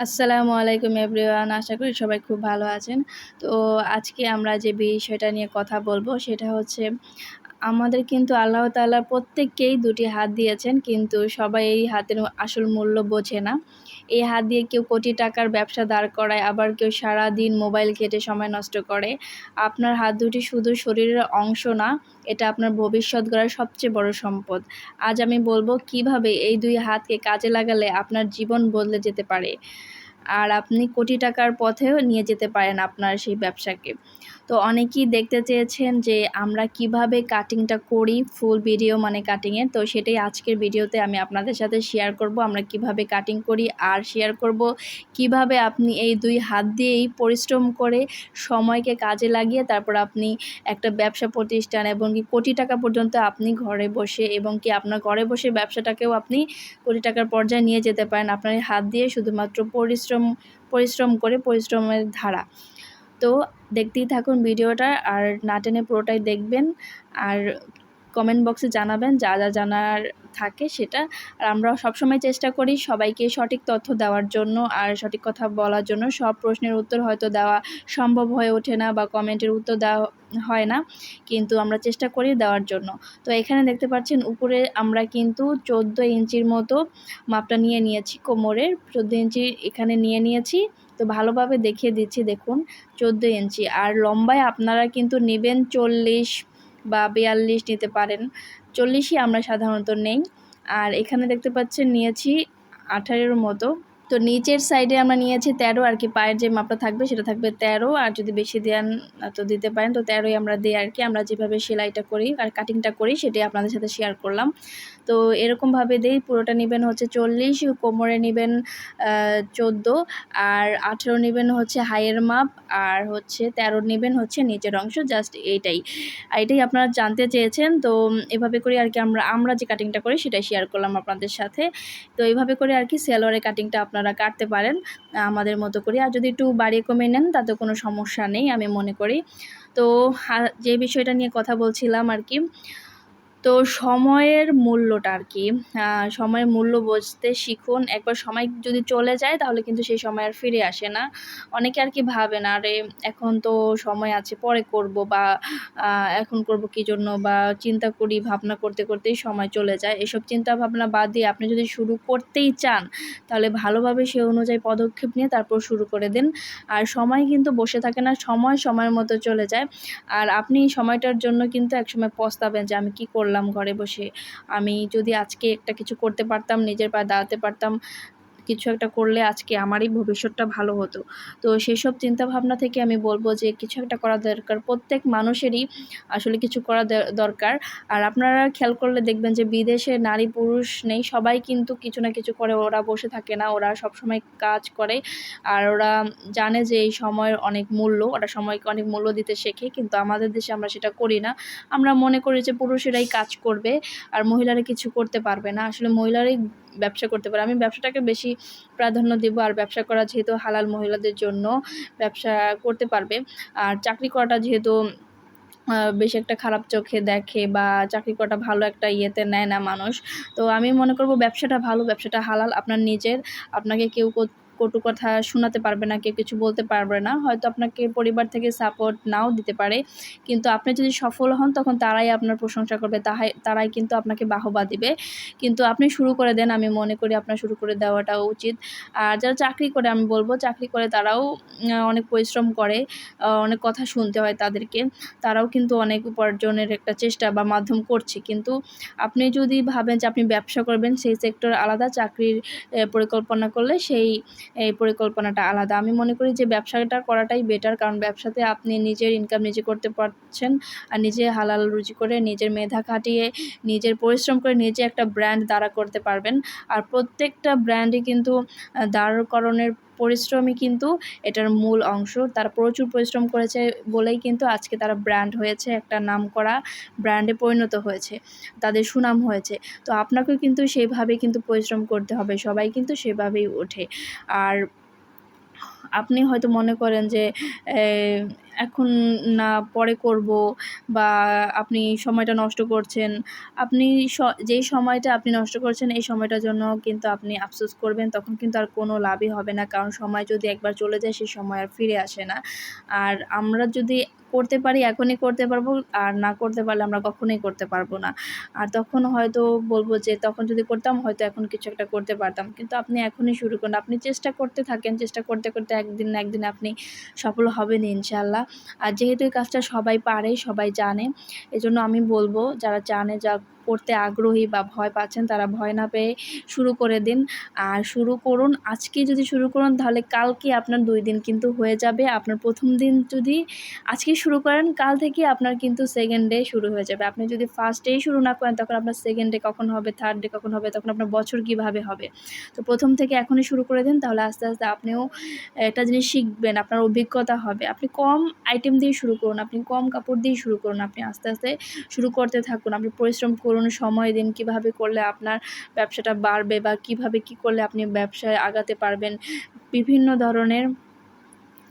আসসালামু আলাইকুম এভরিওয়ান, আশা করি সবাই খুব ভালো আছেন। তো আজকে আমরা যে বিষয়টা নিয়ে কথা বলব সেটা হচ্ছে, আমাদের কিন্তু আল্লাহ তাআলা প্রত্যেককেই দুটি হাত দিয়েছেন, কিন্তু সবাই এই হাতের আসল মূল্য বোঝে না। এই হাত দিয়ে কেউ কোটি টাকার ব্যবসা দাঁড় করায়, আবার কেউ সারা দিন মোবাইল ঘেঁটে সময় নষ্ট করে। আপনার হাত দুটি শুধু শরীরের অংশ না, এটা আপনার ভবিষ্যৎ গড়ার সবচেয়ে বড় সম্পদ। আজ আমি বলব কীভাবে এই দুই হাতকে কাজে লাগালে আপনার জীবন বদলে যেতে পারে। আর আপনি কোটি টাকার পথেও নিয়ে যেতে পারেন আপনার সেই ব্যবসাকে। তো অনেকেই দেখতে চেয়েছেন যে আমরা কীভাবে কাটিংটা করি ফুল ভিডিও মানে কাটিংয়ের তো সেটাই আজকের ভিডিওতে আমি আপনাদের সাথে শেয়ার করব, আমরা কীভাবে কাটিং করি আর শেয়ার করব, কীভাবে আপনি এই দুই হাত দিয়েই পরিশ্রম করে সময়কে কাজে লাগিয়ে তারপর আপনি একটা ব্যবসা প্রতিষ্ঠান এবং কি কোটি টাকা পর্যন্ত আপনি ঘরে বসে এবং কি আপনার ঘরে বসে ব্যবসাটাকেও আপনি কোটি টাকার পর্যায়ে নিয়ে যেতে পারেন। আপনার হাত দিয়ে শুধুমাত্র পরিশ্রম পরিশ্রম করে পরিশ্রমের ধারা। তো দেখতেই থাকুন ভিডিওটা আর না টেনে পুরোটাই দেখবেন আর কমেন্ট বক্সে জানাবেন যা যা জানার থাকে সেটা। আর আমরা সবসময় চেষ্টা করি সবাইকে সঠিক তথ্য দেওয়ার জন্য আর সঠিক কথা বলার জন্য। সব প্রশ্নের উত্তর হয়তো দেওয়া সম্ভব হয়ে ওঠে না বা কমেন্টের উত্তর দেওয়া হয় না, কিন্তু আমরা চেষ্টা করি দেওয়ার জন্য। তো এখানে দেখতে পাচ্ছেন উপরে আমরা কিন্তু চোদ্দ ইঞ্চির মতো মাপটা নিয়ে নিয়েছি কোমরের। চোদ্দ ইঞ্চি এখানে নিয়ে নিয়েছি। তো ভালোভাবে দেখিয়ে দিচ্ছি, দেখুন, চোদ্দ ইঞ্চি। আর লম্বায় আপনারা কিন্তু নেবেন চল্লিশ বা বিয়াল্লিশ নিতে পারেন। চল্লিশই আমরা সাধারণত নেই। আর এখানে দেখতে পাচ্ছেন, নিয়েছি আঠারোর মতো। তো নিচের সাইডে আমরা নিয়েছি তেরো, আর কি পায়ের যে মাপটা থাকবে সেটা থাকবে তেরো। আর যদি বেশি দেন তো দিতে পারেন। তো তেরোই আমরা দিই আর কি। আমরা যেভাবে সেলাইটা করি আর কাটিংটা করি, সেটাই আপনাদের সাথে শেয়ার করলাম। তো এরকমভাবে দিই পুরোটা নেবেন হচ্ছে চল্লিশ, কোমরে নেবেন চোদ্দ, আর আঠেরো নেবেন হচ্ছে হাইয়ের মাপ, আর হচ্ছে তেরো নেবেন হচ্ছে নিচের অংশ, জাস্ট এইটাই। এটাই আপনারা জানতে চেয়েছেন, তো এভাবে করে আর কি আমরা আমরা যে কাটিংটা করি সেটাই শেয়ার করলাম আপনাদের সাথে। তো এইভাবে করে আর কি সেলোয়ারের কাটিংটা আপনারা কাটতে পারেন, আমাদের মতো করে। আর যদি একটু বাড়িয়ে কমে নেন, তাতে কোনো সমস্যা নেই, আমি মনে করি। তো যে বিষয়টা নিয়ে কথা বলছিলাম আর কি তো সময়ের মূল্যটা আর কি সময়ের মূল্য বুঝতে শিখুন। একবার সময় যদি চলে যায়, তাহলে কিন্তু সেই সময় আর ফিরে আসে না। অনেকে আর কি ভাবে না, আরে এখন তো সময় আছে, পরে করব বা এখন করব কী জন্য? বা চিন্তা করি, ভাবনা করতে করতেই সময় চলে যায়। এসব চিন্তা ভাবনা বাদ দিয়ে আপনি যদি শুরু করতেই চান, তাহলে ভালোভাবে সে অনুযায়ী পদক্ষেপ নিয়ে তারপর শুরু করে দিন। আর সময় কিন্তু বসে থাকে না, সময় সময়ের মতো চলে যায়। আর আপনি সময়টার জন্য কিন্তু একসময় পস্তাবেন যে আমি কী করলাম? করলাম ঘরে বসে। আমি যদি আজকে একটা কিছু করতে পারতাম নিজের পায়ে দাঁড়াতে পারতাম কিছু একটা করলে আজকে আমারই ভবিষ্যৎটা ভালো হতো। তো সেসব চিন্তাভাবনা থেকে আমি বলব যে, কিছু একটা করা দরকার। প্রত্যেক মানুষেরই আসলে কিছু করা দরকার। আর আপনারা খেয়াল করলে দেখবেন যে, বিদেশে নারী পুরুষ নেই, সবাই কিন্তু কিছু না কিছু করে ওরা বসে থাকে না, ওরা সবসময় কাজ করে। আর ওরা জানে যে, এই সময়ের অনেক মূল্য, ওরা সময়কে অনেক মূল্য দিতে শেখে, কিন্তু আমাদের দেশে আমরা সেটা করি না। আমরা মনে করি যে, পুরুষেরাই কাজ করবে, আর মহিলারা কিছু করতে পারবে না। আসলে মহিলারাই ব্যবসা করতে পারে। আমি ব্যবসাটাকে বেশি প্রাধান্য দেব আর ব্যবসা করা যেহেতু হালাল মহিলাদের জন্য ব্যবসা করতে পারবে। আর চাকরি করাটা যেহেতু বেশ একটা খারাপ চোখে দেখে বা চাকরি করাটা ভালো একটা ইয়েতে নেয় না মানুষ। তো আমি মনে করব ব্যবসাটা ভালো, ব্যবসাটা হালাল। আপনার নিজের, আপনাকে কেউ কটু কথা শোনাতে পারবে না, কেউ কিছু বলতে পারবে না। হয়তো আপনাকে পরিবার থেকে সাপোর্ট নাও দিতে পারে, কিন্তু আপনি যদি সফল হন, তখন তারাই আপনার প্রশংসা করবে, তাহাই, তারাই কিন্তু আপনাকে বাহবা দিবে। কিন্তু আপনি শুরু করে দেন, আমি মনে করি আপনার শুরু করে দেওয়াটাও উচিত। আর যারা চাকরি করে, আমি বলব, চাকরি করে তারাও অনেক পরিশ্রম করে অনেক কথা শুনতে হয় তাদেরকে। তারাও কিন্তু অনেক উপার্জনের একটা চেষ্টা বা মাধ্যম করছে। কিন্তু আপনি যদি ভাবেন যে আপনি ব্যবসা করবেন, সেই সেক্টর আলাদা চাকরির পরিকল্পনা করলে সেই এই পরিকল্পনাটা আলাদা। আমি মনে করি যে ব্যবসাটা করাটাই বেটার কারণ ব্যবসাতে আপনি নিজের ইনকাম নিজে করতে পারছেন আর নিজে হালাল রুচি করে নিজের মেধা খাটিয়ে, নিজের পরিশ্রম করে নিজে একটা ব্র্যান্ড দাঁড়া করতে পারবেন। আর প্রত্যেকটা ব্র্যান্ডই কিন্তু দাঁড়করণের পরিশ্রমই কিন্তু এটার মূল অংশ। তারা প্রচুর পরিশ্রম করেছে বলেই কিন্তু আজকে তারা ব্র্যান্ড হয়েছে, একটা নাম করা ব্র্যান্ডে পরিণত হয়েছে, তাদের সুনাম হয়েছে। তো আপনাকেও কিন্তু সেভাবে কিন্তু পরিশ্রম করতে হবে, সবাই কিন্তু সেভাবেই ওঠে। আর আপনি হয়তো মনে করেন যে এখন না, পরে করব বা আপনি সময়টা নষ্ট করছেন। আপনি যেই সময়টা আপনি নষ্ট করছেন, এই সময়টার জন্য কিন্তু আপনি আফসোস করবেন, তখন কিন্তু আর কোনো লাভই হবে না। কারণ সময় যদি একবার চলে যায় সেই সময় আর ফিরে আসে না। আর আমরা যদি করতে পারি, এখনই করতে পারব, আর না করতে পারলে আমরা কখনোই করতে পারব না। আর তখন হয়তো বলব যে, তখন যদি করতাম, হয়তো এখন কিছু একটা করতে পারতাম। কিন্তু আপনি এখনই শুরু করুন। আপনি চেষ্টা করতে থাকেন, চেষ্টা করতে করতে একদিন না একদিন আপনি সফল হবেন ইনশাল্লাহ আর যেহেতু এই কাজটা সবাই পারে, সবাই জানে, এজন্য আমি বলব, যারা জানে যা করতে আগ্রহী বা ভয় পাচ্ছেন, তারা ভয় না পেয়ে শুরু করে দিন। আর শুরু করুন, আজকে যদি শুরু করুন, তাহলে কালকে আপনার দুই দিন কিন্তু হয়ে যাবে। আপনার প্রথম দিন যদি আজকে শুরু করেন, কাল থেকে আপনার কিন্তু সেকেন্ড ডে শুরু হয়ে যাবে। আপনি যদি ফার্স্ট ডেই শুরু না করেন, তখন আপনার সেকেন্ড ডে কখন হবে থার্ড ডে কখন হবে, তখন আপনার বছর কীভাবে হবে? তো প্রথম থেকে এখনই শুরু করে দিন, তাহলে আস্তে আস্তে আপনিও একটা জিনিস শিখবেন, আপনার অভিজ্ঞতা হবে। আপনি কম আইটেম দিয়ে শুরু করুন, আপনি কম কাপড় দিয়ে শুরু করুন, আপনি আস্তে আস্তে শুরু করতে থাকুন, আপনি পরিশ্রম করুন সময় দিন কীভাবে করলে আপনার ব্যবসাটা বাড়বে বা কীভাবে কি করলে আপনি ব্যবসায় আগাতে পারবেন, বিভিন্ন ধরনের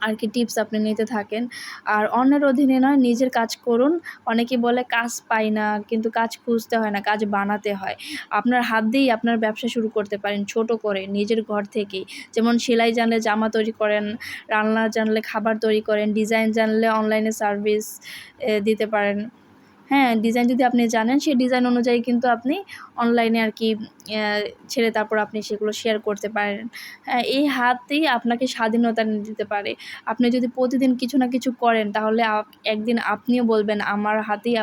আর কি টিপস আপনি নিতে থাকেন। আর অন্যের অধীনে নয় নিজের কাজ করুন। অনেকে বলে কাজ পাই না, কিন্তু কাজ খুঁজতে হয় না, কাজ বানাতে হয়। আপনার হাত দিয়েই আপনার ব্যবসা শুরু করতে পারেন, ছোট করে, নিজের ঘর থেকেই। যেমন সেলাই জানলে জামা তৈরি করেন, রান্না জানলে খাবার তৈরি করেন ডিজাইন জানলে অনলাইনে সার্ভিস দিতে পারেন। হ্যাঁ ডিজাইন যদি আপনি জানেন, সেই ডিজাইন অনুযায়ী কিন্তু আপনি অনলাইনে আর কি ছেড়ে তারপর আপনি সেগুলো শেয়ার করতে পারেন। হ্যাঁ এই হাতেই আপনাকে স্বাধীনতা দিতে পারে। আপনি যদি প্রতিদিন কিছু না কিছু করেন, তাহলে একদিন আপনিও বলবেন, আমার হাতেই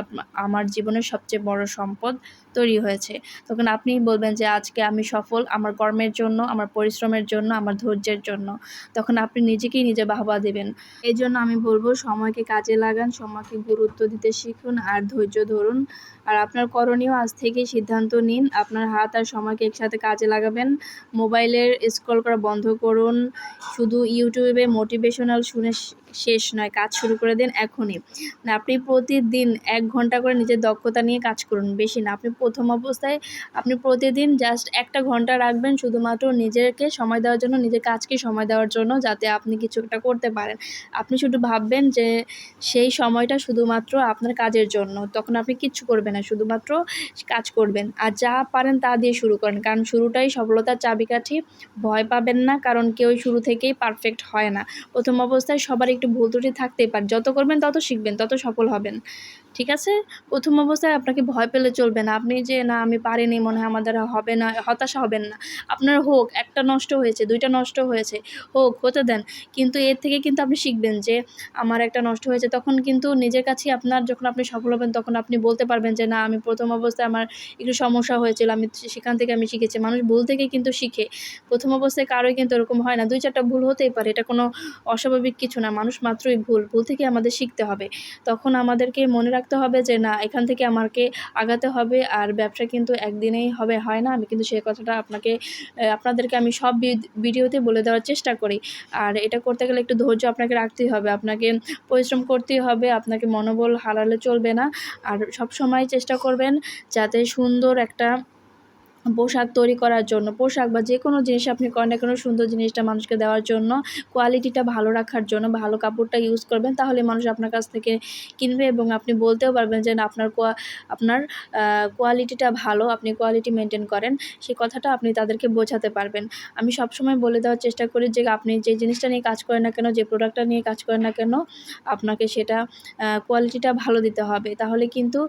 আমার জীবনের সবচেয়ে বড় সম্পদ তৈরি হয়েছে। তখন আপনিই বলবেন যে, আজকে আমি সফল, আমার কর্মের জন্য, আমার পরিশ্রমের জন্য, আমার ধৈর্যের জন্য। তখন আপনি নিজেকেই নিজে বাহবা দেবেন। এই জন্য আমি বলব, সময়কে কাজে লাগান, সময়কে গুরুত্ব দিতে শিখুন, আর ধৈর্য ধরুন আর আপনার করণীয় আজ থেকেই সিদ্ধান্ত নিন। আপনার হাত আর সময়কে একসাথে কাজে লাগাবেন। মোবাইলের স্ক্রল করা বন্ধ করুন। শুধু ইউটিউবে মোটিভেশনাল শুনে শেষ নয়, কাজ শুরু করে দিন এখনই। আপনি প্রতিদিন এক ঘণ্টা করে নিজের দক্ষতা নিয়ে কাজ করুন, বেশি না। আপনি প্রথম অবস্থায়, আপনি প্রতিদিন জাস্ট একটা ঘণ্টা রাখবেন শুধুমাত্র নিজেকে সময় দেওয়ার জন্য, নিজের কাজকে সময় দেওয়ার জন্য, যাতে আপনি কিছু একটা করতে পারেন। আপনি শুধু ভাববেন যে সেই সময়টা শুধুমাত্র আপনার কাজের জন্য, তখন আপনি কিচ্ছু করবেন না শুধুমাত্র কাজ করবেন। আর যা পারেন তা দিয়ে শুরু করেন। কারণ শুরুটাই সফলতার চাবিকাঠি। ভয় পাবেন না, কারণ কেউ শুরু থেকেই পারফেক্ট হয় না। প্রথম অবস্থায় সবার একটু ভুল ত্রুটি থাকতেই পারে। যত করবেন তত শিখবেন, তত সফল হবেন। ঠিক আছে? প্রথম অবস্থায় আপনাকে ভয় পেলে চলবে না। আপনি যে, না, আমি পারিনি, মনে হয় আমাদের হবে না, হতাশা হবেন না। আপনার হোক, একটা নষ্ট হয়েছে, দুইটা নষ্ট হয়েছে, হোক, হতে দেন। কিন্তু এর থেকে কিন্তু আপনি শিখবেন যে, আমার একটা নষ্ট হয়েছে। তখন কিন্তু নিজের কাছেই আপনার যখন আপনি সফল হবেন, তখন আপনি বলতে পারবেন যে, না, আমি প্রথম অবস্থায় আমার একটু সমস্যা হয়েছিল, আমি সেখান থেকে আমি শিখেছি। মানুষ ভুল থেকে কিন্তু শিখে। প্রথম অবস্থায় কারোই কিন্তু এরকম হয় না। দুই, চারটা ভুল হতেই পারে, এটা কোনো অস্বাভাবিক কিছু না। মানুষ মাত্রই ভুল ভুল থেকে আমাদের শিখতে হবে। তখন আমাদেরকে মনে রাখতে হবে যে না, এখান থেকে আমাকে আগাতে হবে আর ব্যবসা কিন্তু একদিনেই হবে, হয় না? আমি কিন্তু সেই কথাটা আপনাকে আপনাদেরকে আমি সব ভিডিওতে বলে দেওয়ার চেষ্টা করি। আর এটা করতে গেলে একটু ধৈর্য আপনাকে রাখতেই হবে, আপনাকে পরিশ্রম করতেই হবে, আপনাকে মনোবল হারালে চলবে না। আর সব সময় চেষ্টা করবেন যাতে সুন্দর একটা পোশাক তৈরি করার জন্য, পোশাক বা যে কোনো জিনিস আপনি করেন না কেন, সুন্দর জিনিসটা মানুষকে দেওয়ার জন্য, কোয়ালিটিটা ভালো রাখার জন্য, ভালো কাপড়টা ইউজ করবেন, তাহলে মানুষ আপনার কাছ থেকে কিনবে এবং আপনি বলতেও পারবেন যে আপনার আপনার কোয়ালিটিটা ভালো, আপনি কোয়ালিটি মেনটেন করেন সেই কথাটা আপনি তাদেরকে বোঝাতে পারবেন। আমি সবসময় বলে দেওয়ার চেষ্টা করি যে আপনি যে জিনিসটা নিয়ে কাজ করেন না কেন, যে প্রোডাক্টটা নিয়ে কাজ করেন না কেন, আপনাকে সেটা কোয়ালিটিটা ভালো দিতে হবে। তাহলে কিন্তু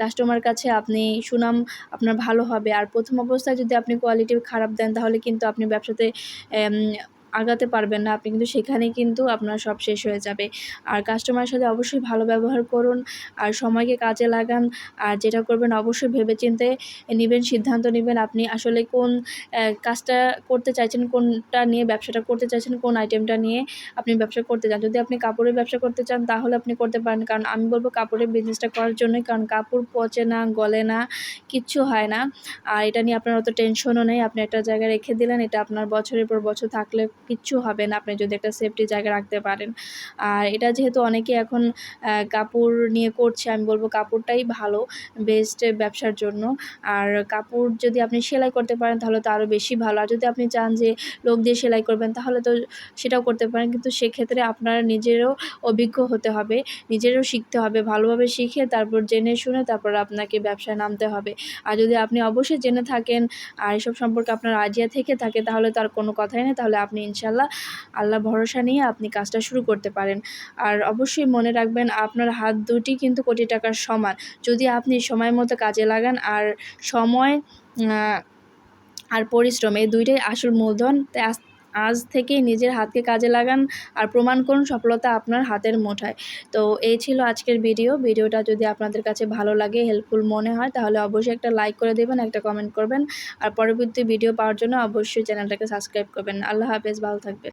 কাস্টমার কাছে আপনি সুনাম আপনার ভালো হবে। আর প্রথম অবস্থায় যদি আপনি কোয়ালিটি খারাপ দেন তাহলে কিন্তু আপনি ব্যবসাতে আগাতে পারবেন না, আপনি কিন্তু সেখানেই কিন্তু আপনার সব শেষ হয়ে যাবে। আর কাস্টমারের সাথে অবশ্যই ভালো ব্যবহার করুন, আর সময়কে কাজে লাগান, আর যেটা করবেন অবশ্যই ভেবে চিনতে নেবেন, সিদ্ধান্ত নেবেন আপনি আসলে কোন কাজটা করতে চাইছেন, কোনটা নিয়ে ব্যবসাটা করতে চাইছেন, কোন আইটেমটা নিয়ে আপনি ব্যবসা করতে চান। যদি আপনি কাপড়ের ব্যবসা করতে চান, তাহলে আপনি করতে পারেন। কারণ আমি বলব কাপড়ের বিজনেসটা করার জন্যই, কারণ কাপড় পচে না, গলে না, কিচ্ছু হয় না। আর এটা নিয়ে আপনার অত টেনশনও নেই। আপনি একটা জায়গায় রেখে দিলেন, এটা আপনার বছরের পর বছর থাকলে কিচ্ছু হবে না। আপনি যদি একটা সেফটি জায়গায় রাখতে পারেন। আর এটা যেহেতু অনেকে এখন কাপড় নিয়ে করছে, আমি বলব কাপড়টাই ভালো বেস্ট ব্যবসার জন্য। আর কাপড় যদি আপনি সেলাই করতে পারেন, তাহলে তো আরও বেশি ভালো। আর যদি আপনি চান যে লোক দিয়ে সেলাই করবেন, তাহলে তো সেটাও করতে পারেন। কিন্তু সেক্ষেত্রে আপনার নিজেরও অভিজ্ঞ হতে হবে, নিজেরও শিখতে হবে, ভালোভাবে শিখে তারপর জেনে শুনে তারপর আপনাকে ব্যবসায় নামতে হবে। আর যদি আপনি অবশ্যই জেনে থাকেন, আর এসব সম্পর্কে আপনার আইডিয়া থেকে থাকে, তাহলে তার কোনো কথাই নেই। তাহলে আপনি ইনশাল্লাহ আল্লাহ ভরসা নিয়ে আপনি কাজটা শুরু করতে পারেন। আর অবশ্যই মনে রাখবেন, আপনার হাত দুটি কিন্তু কোটি টাকার সমান। যদি আপনি সময় মতো কাজে লাগান আর সময় আর পরিশ্রম, এই দুইটাই আসল মূলধন তাই আজ থেকে নিজের হাতকে কাজে লাগান আর প্রমাণ করুন সফলতা আপনার হাতের মোঠায়। তো এই ছিল আজকের ভিডিও। ভিডিওটা যদি আপনাদের কাছে ভালো লাগে হেল্পফুল মনে হয়, তাহলে অবশ্যই একটা লাইক করে দেবেন, একটা কমেন্ট করবেন। আর পরবর্তী ভিডিও পাওয়ার জন্য অবশ্যই চ্যানেলটাকে সাবস্ক্রাইব করবেন। আল্লাহ হাফেজ, ভালো থাকবেন।